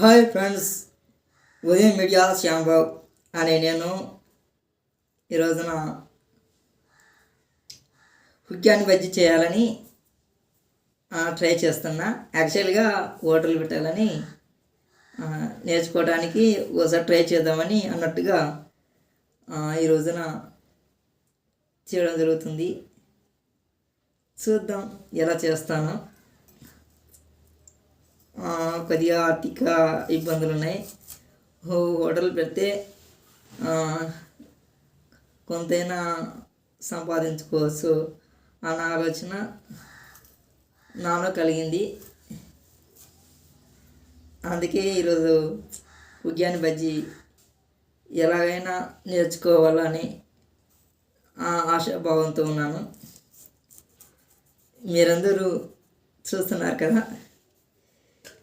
Hi friends Udayam media Shyambabu అనే నేను ఈ రోజున హుక్యాన్ని బజ్జి చేయాలని ట్రై చేస్తున్నా. యాక్చువల్గా హోటల్ పెట్టాలని నేర్చుకోవడానికి ఒకసారి ట్రై చేద్దామని అన్నట్టుగా ఈ రోజున చేయడం జరుగుతుంది. చూద్దాం ఎలా చేస్తాను. కొద్దిగా ఆర్థిక ఇబ్బందులు ఉన్నాయి హోటల్ పెడితే కొంతైనా సంపాదించుకోవచ్చు అన్న ఆలోచన నాలో కలిగింది. అందుకే ఈరోజు ఉగ్యాని బజ్జీ ఎలాగైనా నేర్చుకోవాలని ఆశాభావంతో ఉన్నాను. మీరందరూ చూస్తున్నారు కదా?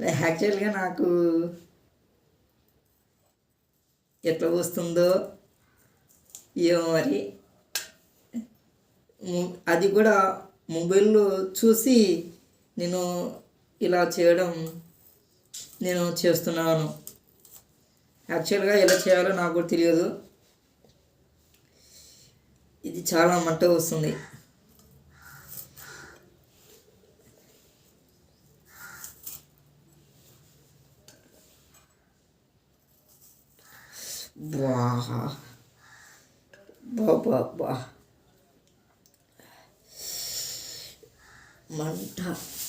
యాక్చువల్గా నాకు ఎట్లా వస్తుందో ఏమో మరి. ము- అది కూడా మొబైల్లో చూసి నేను ఇలా చేయడం నేను చేస్తున్నాను. యాక్చువల్గా ఎలా చేయాలో నాకు కూడా తెలియదు. ఇది చాలా మంట వస్తుంది. buah, buah-buah, bah. Mantap.